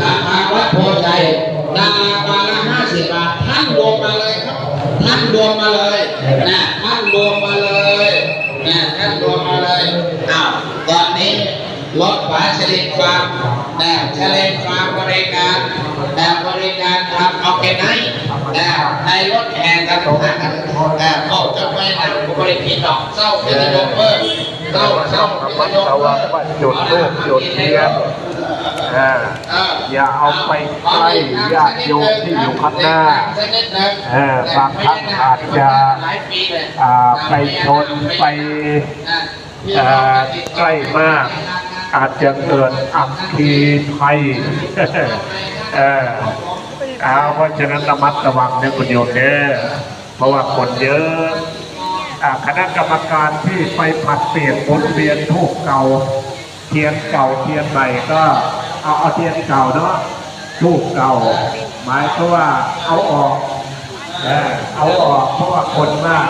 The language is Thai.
ถ้าทางวัดโพธิ์ชัยนาบาละห้าสิบบาทท่านรวมมาเลยครับ ท่านรวมมาเลยนะท่านรวมมาเลยนะท่านรวมมาเลยอ้าวตอนนี้รถฝาเฉลิมฟาร์มนะเฉลิมฟาร์มบริการนะบริการทำออร์แกไนซ์นะในรถแห่กันทุกท่านนะออกจากไปนะบริการดอกเศร้าเป็นโยมเพิ่มเศร้าเศร้าเป็นโยมเพิ่มจุดธูปจุดเทียน อ่าอย่าเอาไปใกล้ญาติโยมที่อยู่ข้างหน้าบางครั้งอาจจะไปชนไปใกล้มาก อาจจะเกิดอัคคีภัยเออเอาเพราะฉะนั้นระมัดระวังเนี่ยคุณโยมเนี่ยเพราะว่าคนเยอะอาคณะกรรมการที่ไปผัดเปลี่ยนหมุนเวียนทูกเก่าเทียนเก่าเทียนใหม่ก็ เอาเอาเทียนเก่าเนาะทูกเก่า หมายก็ว่าเอาออก เออเอาออกเพราะว่าคนมาก